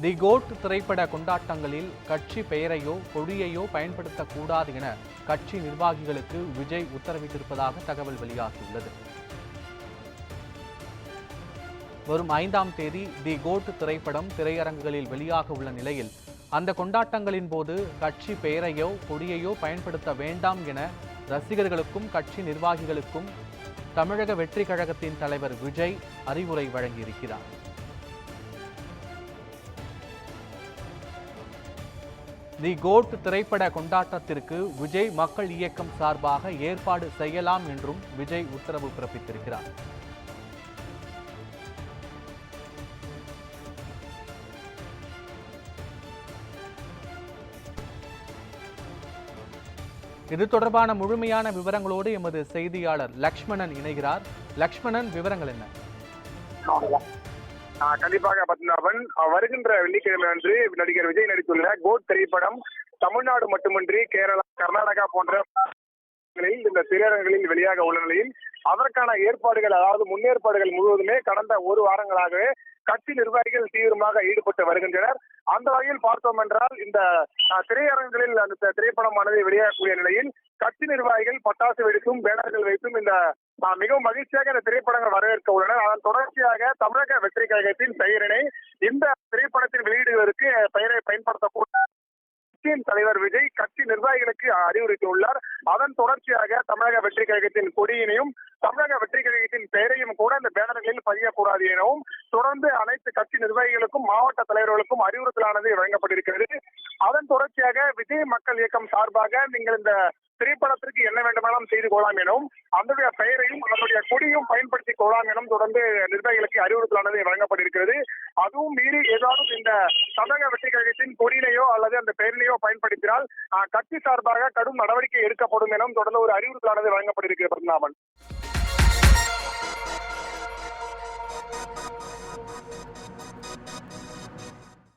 தி code திரைப்பட கொண்டாட்டங்களில் கட்சி பெயரையோ கொடியையோ பயன்படுத்தக்கூடாது என கட்சி நிர்வாகிகளுக்கு விஜய் உத்தரவிட்டிருப்பதாக தகவல் வெளியாகியுள்ளது. வரும் ஐந்தாம் தேதி தி கோட் திரைப்படம் திரையரங்குகளில் வெளியாக உள்ள நிலையில் அந்த கொண்டாட்டங்களின் போது கட்சி பெயரையோ கொடியையோ பயன்படுத்த வேண்டாம் என ரசிகர்களுக்கும் கட்சி நிர்வாகிகளுக்கும் தமிழக வெற்றி கழகத்தின் தலைவர் விஜய் அறிவுரை வழங்கியிருக்கிறார். தி கோட் திரைப்பட கொண்டாட்டத்திற்கு விஜய் மக்கள் இயக்கம் சார்பாக ஏற்பாடு செய்யலாம் என்றும் விஜய் உத்தரவு பிறப்பித்திருக்கிறார். இது தொடர்பான முழுமையான விவரங்களோடு எமது செய்தியாளர் லக்ஷ்மணன் இணைகிறார். லக்ஷ்மணன் விவரங்கள் என்ன? கண்டிப்பாக பத்மநாபன். வருகின்ற வெள்ளிக்கிழமை அன்று நடிகர் விஜய் நடித்துள்ள கோட் திரைப்படம் தமிழ்நாடு மட்டுமின்றி கேரளா கர்நாடகா போன்ற இந்த திரையரங்களில் வெளியாக உள்ள நிலையில் அதற்கான ஏற்பாடுகள் அதாவது முன்னேற்பாடுகள் முழுவதுமே கடந்த ஒரு வாரங்களாகவே கட்சி நிர்வாகிகள் தீவிரமாக ஈடுபட்டு வருகின்றனர். அந்த வகையில் பார்த்தோம் என்றால் இந்த திரையரங்குகளில் அந்த திரைப்படமானது வெளியாகக்கூடிய நிலையில் கட்சி நிர்வாகிகள் பட்டாசு வெடித்தும் பேனர்கள் வைத்தும் இந்த மிகவும் மகிழ்ச்சியாக இந்த திரைப்படங்கள் வரவேற்க உள்ளனர். அதன் தொடர்ச்சியாக தமிழக வெற்றி கழகத்தின் பெயரினை இந்த திரைப்படத்தில் வெளியிடுவதற்கு பெயரை பயன்படுத்தக்கூடிய கட்சியின் தலைவர் விஜய் கட்சி நிர்வாகிகளுக்கு அறிவுறுத்தியுள்ளார். அதன் தொடர்ச்சியாக தமிழக வெற்றி கழகத்தின் கொடியினையும் தமிழக வெற்றி கழகத்தின் பெயரையும் கூட இந்த பேனர்களில் பதியக்கூடாது எனவும் தொடர்ந்து அனைத்து கட்சி நிர்வாகிகளுக்கும் மாவட்ட தலைவர்களுக்கும் அறிவுறுத்தலானது வழங்கப்பட்டிருக்கிறது. அதன் தொடர்ச்சியாக விஜய் மக்கள் இயக்கம் சார்பாக நீங்கள் இந்த திரைப்படத்திற்கு என்ன வேண்டுமானாலும் செய்து கொள்ளலாம் எனவும் அதனுடைய பெயரையும் அதனுடைய கொடியும் பயன்படுத்திக் கொள்ளலாம் எனவும் தொடர்ந்து நிர்வாகிகளுக்கு அறிவுறுத்தலானது வழங்கப்பட்டிருக்கிறது. அதுவும் மீறி ஏதாவது இந்த தமிழக வெற்றி கழகத்தின் கொடியினையோ அல்லது அந்த பெயரினையோ பயன்படுத்தினால் கட்சி சார்பாக கடும் நடவடிக்கை எடுக்கப்படும் எனவும் தொடர்ந்து ஒரு அறிவுறுத்தலானது வழங்கப்பட்டிருக்கிறது பத்மநாபன்.